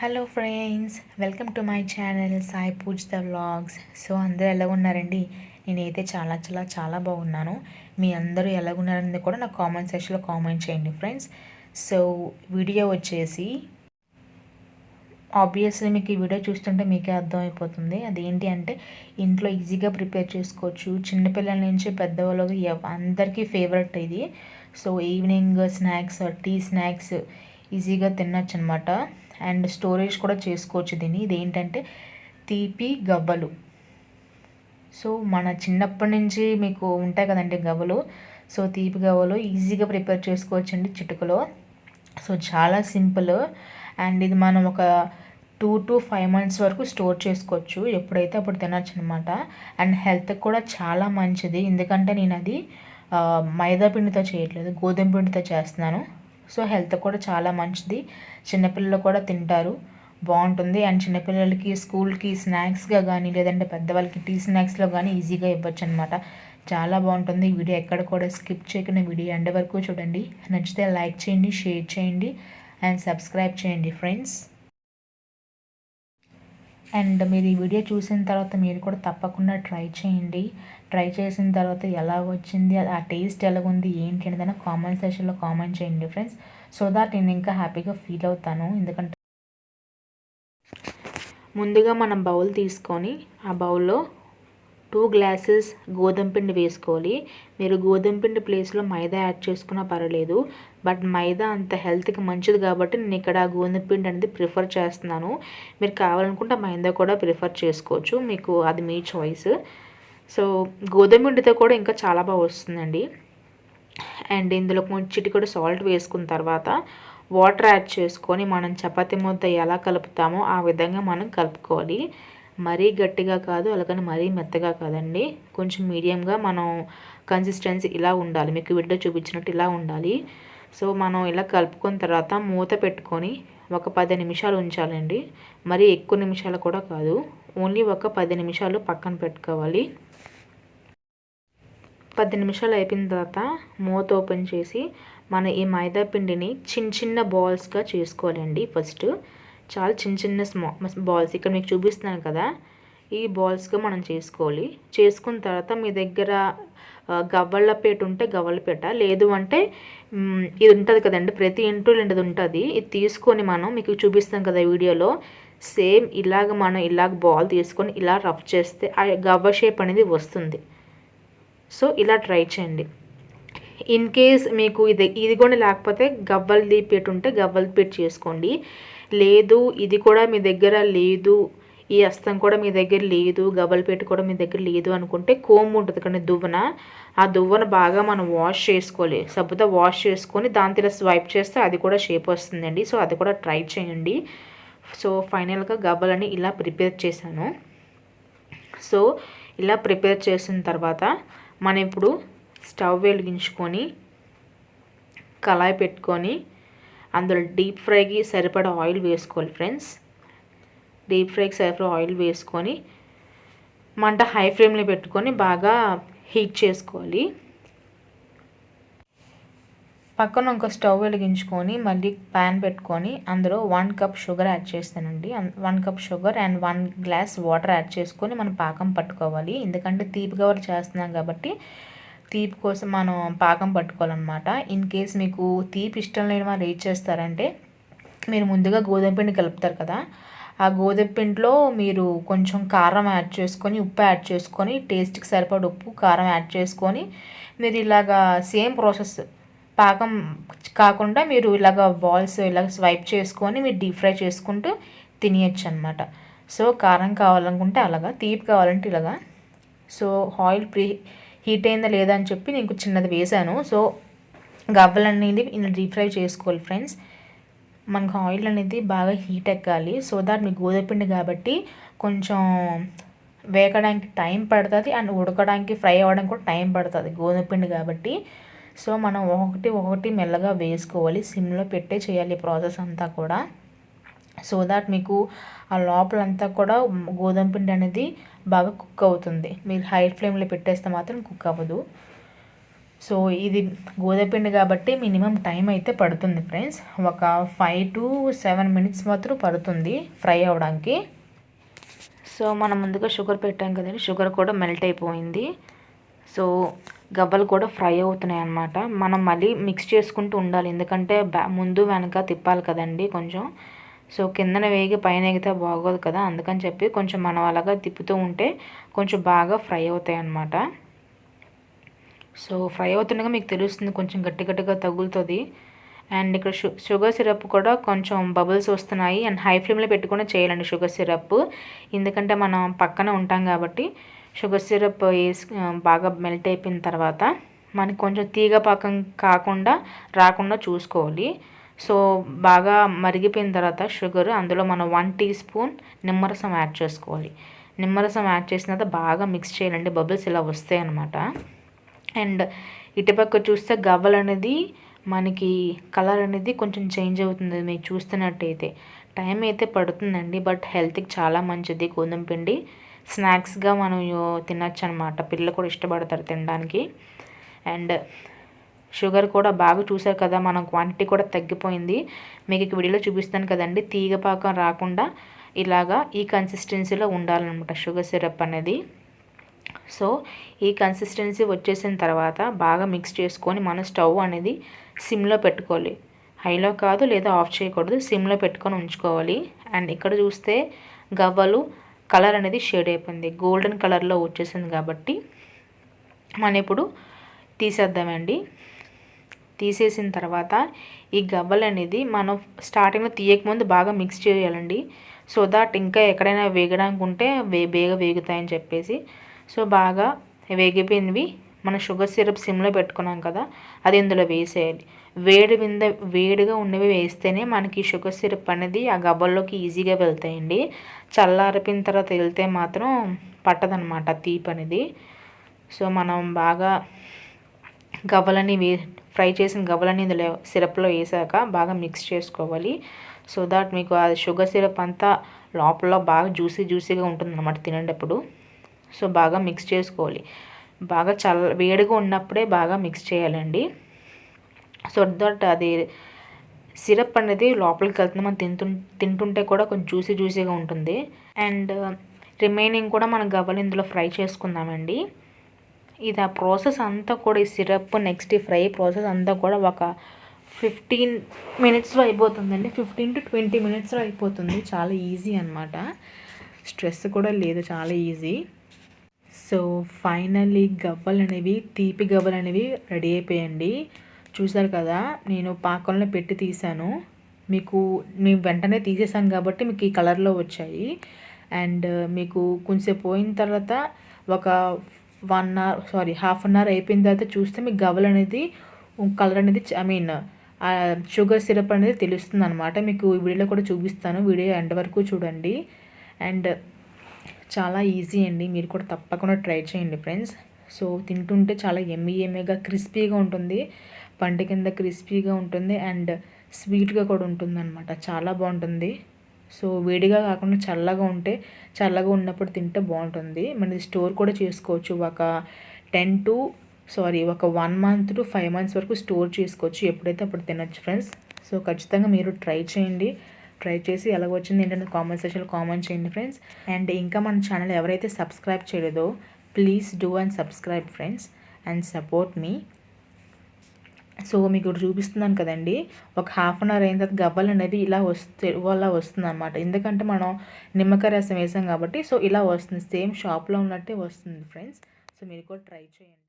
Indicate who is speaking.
Speaker 1: Hello friends welcome to my channel Sai Pooj the vlogs so అందరూ ఎలా ఉన్నారండి? నేనైతే చాలా చాలా చాలా బాగున్నాను. మీ అందరూ ఎలాగున్నారని కూడా నాకు కామెంట్ సెక్షన్లో కామెంట్ చేయండి ఫ్రెండ్స్ సో వీడియో వచ్చేసి ఆబ్వియస్లీ మీకు ఈ వీడియో చూస్తుంటే మీకే అర్థమైపోతుంది. అదేంటి అంటే ఇంట్లో ఈజీగా ప్రిపేర్ చేసుకోవచ్చు. చిన్నపిల్లల నుంచి పెద్దవాళ్ళకి అందరికీ ఫేవరెట్ ఇది. So evening snacks tea snacks ఈజీగా తినచ్చు అనమాట అండ్ స్టోరేజ్ కూడా చేసుకోవచ్చు దీన్ని. ఇదేంటంటే తీపి గవ్వలు. సో మన చిన్నప్పటి నుంచి మీకు ఉంటాయి కదండి గవ్వలు. సో తీపి గవ్వలు ఈజీగా ప్రిపేర్ చేసుకోవచ్చండి చిటుకలో. సో చాలా సింపుల్. అండ్ ఇది మనం ఒక టూ టు ఫైవ్ మంత్స్ వరకు స్టోర్ చేసుకోవచ్చు. ఎప్పుడైతే అప్పుడు తినచ్చు అనమాట అండ్ హెల్త్కి కూడా చాలా మంచిది. ఎందుకంటే నేను అది మైదా పిండితో చేయట్లేదు. గోధుమ పిండితో చేస్తున్నాను. సో హెల్త్ కూడా చాలా మంచిది. చిన్నపిల్లలు కూడా తింటారు. బాగుంటుంది. అండ్ చిన్నపిల్లలకి స్కూల్కి స్నాక్స్గా కానీ లేదంటే పెద్దవాళ్ళకి టీ స్నాక్స్లో కానీ ఈజీగా ఇవ్వచ్చు అనమాట చాలా బాగుంటుంది. ఈ వీడియో ఎక్కడ కూడా స్కిప్ చేయకుండా వీడియో ఎండ వరకు చూడండి. నచ్చితే లైక్ చేయండి షేర్ చేయండి అండ్ సబ్స్క్రైబ్ చేయండి ఫ్రెండ్స్. అండ్ మీరు ఈ వీడియో చూసిన తర్వాత మీరు కూడా తప్పకుండా ట్రై చేయండి. ట్రై చేసిన తర్వాత ఎలా వచ్చింది ఆ టేస్ట్ ఎలాగుంది ఏంటి అనేది కామెంట్ సెషన్లో కామెంట్ చేయండి ఫ్రెండ్స్. సో దాట్ నేను ఇంకా హ్యాపీగా ఫీల్ అవుతాను. ఎందుకంటే ముందుగా మనం బౌల్ తీసుకొని ఆ బౌల్లో టూ గ్లాసెస్ గోధుమ పిండి వేసుకోవాలి. మీరు గోధుమ పిండి ప్లేస్లో మైదా యాడ్ చేసుకున్నా పర్వాలేదు. బట్ మైదా అంత హెల్త్కి మంచిది కాబట్టి నేను ఇక్కడ గోధుమ పిండి అనేది ప్రిఫర్ చేస్తున్నాను. మీరు కావాలనుకుంటే మైదా కూడా ప్రిఫర్ చేసుకోవచ్చు. మీకు అది మీ చాయిస్. సో గోధుమ పిండితో కూడా ఇంకా చాలా బాగా వస్తుందండి. అండ్ ఇందులో కొంచెం కూడా సాల్ట్ వేసుకున్న తర్వాత వాటర్ యాడ్ చేసుకొని మనం చపాతి ముద్ద ఎలా కలుపుతామో ఆ విధంగా మనం కలుపుకోవాలి. మరీ గట్టిగా కాదు అలాగని మరీ మెత్తగా కాదండి. కొంచెం మీడియంగా మనం కన్సిస్టెన్సీ ఇలా ఉండాలి. మీకు వీడియో చూపించినట్టు ఇలా ఉండాలి. సో మనం ఇలా కలుపుకున్న తర్వాత మూత పెట్టుకొని ఒక పది నిమిషాలు ఉంచాలండి. మరి ఎక్కువ నిమిషాలు కూడా కాదు. ఓన్లీ ఒక పది నిమిషాలు పక్కన పెట్టుకోవాలి. పది నిమిషాలు అయిపోయిన తర్వాత మూత ఓపెన్ చేసి మన ఈ మైదా పిండిని చిన్న చిన్న బాల్స్గా చేసుకోవాలండి ఫస్ట్. చాలా చిన్న చిన్న స్మా బాల్స్. ఇక్కడ మీకు చూపిస్తున్నాను కదా. ఈ బాల్స్గా మనం చేసుకోవాలి. చేసుకున్న తర్వాత మీ దగ్గర గవ్వల గవ్వళ్ళపేట ఉంటే గవ్వలపేట లేదు అంటే ఇది ఉంటుంది కదండి ప్రతి ఇంట్లో ఇది ఉంటుంది. ఇది తీసుకొని మనం మీకు చూపిస్తాం కదా వీడియోలో సేమ్ ఇలాగ మనం ఇలాగ బాల్ తీసుకొని ఇలా రఫ్ చేస్తే ఆ గవ్వ షేప్ అనేది వస్తుంది. సో ఇలా ట్రై చేయండి. ఇన్ కేస్ మీకు ఇది ఇది కూడా లేకపోతే గవ్వలది పెట్టి ఉంటే గవ్వల పెట్టి చేసుకోండి. లేదు ఇది కూడా మీ దగ్గర లేదు ఈ అస్తం కూడా మీ దగ్గర లేదు గబల్ పెట్టి కూడా మీ దగ్గర లేదు అనుకుంటే కోమ్ ఉంటుంది కానీ దువ్వన. ఆ దువ్వన బాగా మనం వాష్ చేసుకోవాలి. సబ్బుతో వాష్ చేసుకొని దాని ఇలా స్వైప్ చేస్తే అది కూడా షేప్ వస్తుందండి. సో అది కూడా ట్రై చేయండి. సో ఫైనల్గా గబలని ఇలా ప్రిపేర్ చేశాను. సో ఇలా ప్రిపేర్ చేసిన తర్వాత మనం ఇప్పుడు స్టవ్ వెలిగించుకొని కళాయి పెట్టుకొని అందులో డీప్ ఫ్రైకి సరిపడా ఆయిల్ వేసుకోవాలి ఫ్రెండ్స్ డీప్ ఫ్రైకి సరిపడా ఆయిల్ వేసుకొని మంట హై ఫ్లేమ్లో పెట్టుకొని బాగా హీట్ చేసుకోవాలి. పక్కన ఒక స్టవ్ వెలిగించుకొని మళ్ళీ ప్యాన్ పెట్టుకొని అందులో వన్ కప్ షుగర్ యాడ్ చేస్తానండి. One cup sugar and one glass water add చేసుకొని మనం పాకం పట్టుకోవాలి. ఎందుకంటే తీపి కవర్ చేస్తున్నాం కాబట్టి తీపి కోసం మనం పాకం పట్టుకోవాలన్నమాట. ఇన్ కేస్ మీకు తీపి ఇష్టం లేని వాళ్ళు ఏం చేస్తారంటే మీరు ముందుగా గోధుమ పిండి కలుపుతారు కదా ఆ గోధుమ పిండిలో మీరు కొంచెం కారం యాడ్ చేసుకొని ఉప్పు యాడ్ చేసుకొని టేస్ట్కి సరిపడ ఉప్పు కారం యాడ్ చేసుకొని మీరు ఇలాగా సేమ్ ప్రాసెస్ పాకం కాకుండా మీరు ఇలాగ బాల్స్ ఇలాగ స్వైప్ చేసుకొని మీరు డీప్ ఫ్రై చేసుకుంటూ తినేయచ్చు అనమాట సో కారం కావాలనుకుంటే అలాగా తీపి కావాలంటే ఇలాగా. సో ఆయిల్ ప్రీ హీట్ అయిందా లేదా అని చెప్పి నేను చిన్నది వేసాను. సో గవ్వలు అనేది ఇలా డీప్ ఫ్రై చేసుకోవాలి ఫ్రెండ్స్. మనకు ఆయిల్ అనేది బాగా హీట్ ఎక్కాలి. సో దాట్ మీకు గోధుమపిండి కాబట్టి కొంచెం వేగడానికి టైం పడుతుంది. అండ్ ఉడకడానికి ఫ్రై అవ్వడానికి కూడా టైం పడుతుంది గోధుమపిండి కాబట్టి. సో మనం ఒకటి ఒకటి మెల్లగా వేసుకోవాలి. సిమ్లో పెట్టే చేయాలి ప్రాసెస్ అంతా కూడా. సో దాట్ మీకు ఆ లోపలంతా కూడా గోధుమ పిండి అనేది బాగా కుక్ అవుతుంది. మీరు హై ఫ్లేమ్లో పెట్టేస్తే మాత్రం కుక్ అవ్వదు. సో ఇది గోధుమపిండి కాబట్టి మినిమం టైం అయితే పడుతుంది ఫ్రెండ్స్. ఒక ఫైవ్ టు సెవెన్ మినిట్స్ మాత్రం పడుతుంది ఫ్రై అవ్వడానికి సో మనం ముందుగా షుగర్ పెట్టాం కదండి షుగర్ కూడా మెల్ట్ అయిపోయింది. సో గబ్బలు కూడా ఫ్రై అవుతున్నాయి అన్నమాట. మనం మళ్ళీ మిక్స్ చేసుకుంటూ ఉండాలి ఎందుకంటే ముందు వెనక తిప్పాలి కదండి కొంచెం. సో కిందన వేగి పైన ఎగితే బాగోదు కదా అందుకని చెప్పి కొంచెం మనం అలాగా తిప్పుతూ ఉంటే కొంచెం బాగా ఫ్రై అవుతాయి అన్నమాట. సో ఫ్రై అవుతుండగా మీకు తెలుస్తుంది కొంచెం గట్టి గట్టిగా తగులుతుంది. అండ్ ఇక్కడ షుగర్ సిరప్ కూడా కొంచెం బబుల్స్ వస్తున్నాయి. అండ్ హై ఫ్లేమ్లో పెట్టుకుని చేయాలండి షుగర్ సిరప్ ఎందుకంటే మనం పక్కన ఉంటాం కాబట్టి షుగర్ సిరప్ వేసి బాగా మెల్ట్ అయిపోయిన తర్వాత మనకి కొంచెం తీగ పాకం కాకుండా రాకుండా చూసుకోవాలి. సో బాగా మరిగిపోయిన తర్వాత షుగర్ అందులో మనం వన్ టీ స్పూన్ నిమ్మరసం యాడ్ చేసుకోవాలి. నిమ్మరసం యాడ్ చేసిన తర్వాత బాగా మిక్స్ చేయాలండి. బబుల్స్ ఇలా వస్తాయి అన్నమాట అండ్ ఇటుపక్క చూస్తే గవ్వలు అనేది మనకి కలర్ అనేది కొంచెం చేంజ్ అవుతుంది మీరు చూస్తున్నట్టయితే. టైం అయితే పడుతుందండి బట్ హెల్త్కి చాలా మంచిది గోధుమ పిండి. స్నాక్స్గా మనం తినచ్చు అనమాట పిల్లలు కూడా ఇష్టపడతారు తినడానికి. అండ్ షుగర్ కూడా బాగా చూసారు కదా మనం క్వాంటిటీ కూడా తగ్గిపోయింది. మీకు వీడియోలో చూపిస్తాను కదండి తీగ పాకం రాకుండా ఇలాగా ఈ కన్సిస్టెన్సీలో ఉండాలన్నమాట షుగర్ సిరప్ అనేది. సో ఈ కన్సిస్టెన్సీ వచ్చేసిన తర్వాత బాగా మిక్స్ చేసుకొని మనం స్టవ్ అనేది సిమ్లో పెట్టుకోవాలి. హైలో కాదు లేదా ఆఫ్ చేయకూడదు సిమ్లో పెట్టుకొని ఉంచుకోవాలి. అండ్ ఇక్కడ చూస్తే గవ్వలు కలర్ అనేది షేడ్ అయిపోయింది. గోల్డెన్ కలర్లో వచ్చేసింది కాబట్టి మనం ఇప్పుడు తీసేద్దామండి. తీసేసిన తర్వాత ఈ గవ్వలు అనేది మనం స్టార్టింగ్లో తీయకముందు బాగా మిక్స్ చేయాలండి. సో దాట్ ఇంకా ఎక్కడైనా వేగడానికి ఉంటే వే బేగ వేగుతాయని చెప్పేసి సో బాగా వేగిపోయినవి. మన షుగర్ సిరప్ సిమ్లో పెట్టుకున్నాం కదా అది ఇందులో వేసేయాలి. వేడి వింద వేడిగా ఉన్నవి వేస్తేనే మనకి షుగర్ సిరప్ అనేది ఆ గబ్బల్లోకి ఈజీగా వెళ్తాయండి. చల్లారిపిన తర్వాత వెళ్తే మాత్రం పట్టదనమాట తీపి అనేది. సో మనం బాగా గవ్వలని వే ఫ్రై చేసిన గవ్వలని ఇందులో సిరప్లో వేసాక బాగా మిక్స్ చేసుకోవాలి. సో దాట్ మీకు ఆ షుగర్ సిరప్ అంతా లోపల బాగా జ్యూసీ జ్యూసీగా ఉంటుంది అనమాట తినేటప్పుడు. సో బాగా మిక్స్ చేసుకోవాలి. బాగా చల్ల వేడిగా ఉన్నప్పుడే బాగా మిక్స్ చేయాలండి. సో దట్ అది సిరప్ అనేది లోపలికి వెళ్తుంది. మనం తింటు తింటుంటే కూడా కొంచెం జ్యూసీ జ్యూసీగా ఉంటుంది. అండ్ రిమైనింగ్ కూడా మనం గవ్వలు ఇందులో ఫ్రై చేసుకుందామండి. ఇది ఆ ప్రాసెస్ అంతా కూడా ఈ సిరప్ నెక్స్ట్ ఈ ఫ్రై ప్రాసెస్ అంతా కూడా ఒక ఫిఫ్టీన్ మినిట్స్లో అయిపోతుందండి. ఫిఫ్టీన్ టు ట్వంటీ మినిట్స్లో అయిపోతుంది. చాలా ఈజీ అనమాట స్ట్రెస్ కూడా లేదు చాలా ఈజీ. సో ఫైనల్లీ గవ్వలు అనేవి తీపి గవ్వలు అనేవి రెడీ అయిపోయండి చూసారు కదా నేను పాకంలో పెట్టి తీసాను మీకు మేము వెంటనే తీసేసాను కాబట్టి మీకు ఈ కలర్లో వచ్చాయి. అండ్ మీకు కొంచెం పోయిన తర్వాత ఒక one hour sorry half an hour అయిపోయిన తర్వాత చూస్తే మీకు గవ్వలు అనేది కలర్ అనేది ఐ మీన్ షుగర్ సిరప్ అనేది తెలుస్తుంది అనమాట మీకు ఈ వీడియోలో కూడా చూపిస్తాను. వీడియో ఎండ్ వరకు చూడండి. అండ్ చాలా ఈజీ అండి. మీరు కూడా తప్పకుండా ట్రై చేయండి ఫ్రెండ్స్ సో తింటుంటే చాలా ఎమ్మి ఎమ్మిగా క్రిస్పీగా ఉంటుంది. పంట కింద క్రిస్పీగా ఉంటుంది అండ్ స్వీట్గా కూడా ఉంటుంది అనమాట చాలా బాగుంటుంది. సో వేడిగా కాకుండా చల్లగా ఉంటే చల్లగా ఉన్నప్పుడు తింటే బాగుంటుంది. మనది స్టోర్ కూడా చేసుకోవచ్చు. ఒక టెన్ టు సారీ ఒక one month to five months వరకు స్టోర్ చేసుకోవచ్చు. ఎప్పుడైతే అప్పుడు తినచ్చు ఫ్రెండ్స్ సో ఖచ్చితంగా మీరు ట్రై చేయండి. ట్రై చేసి ఎలాగ వచ్చింది ఏంటంటే కామెంట్ సెక్షన్లో కామెంట్ చేయండి ఫ్రెండ్స్ అండ్ ఇంకా మన ఛానల్ ఎవరైతే సబ్స్క్రైబ్ చేయలేదో please do and subscribe friends and support me so మీకు చూపిస్తున్నాను కదండి. ఒక హాఫ్ అన్ అవర్ అయిన తర్వాత గవ్వలు అనేవి ఇలా వస్తే అలా వస్తుంది అనమాట ఎందుకంటే మనం నిమ్మకాయ రసం వేసాం కాబట్టి సో ఇలా వస్తుంది. సేమ్ షాప్లో ఉన్నట్టే వస్తుంది ఫ్రెండ్స్ సో మీరు కూడా ట్రై చేయండి.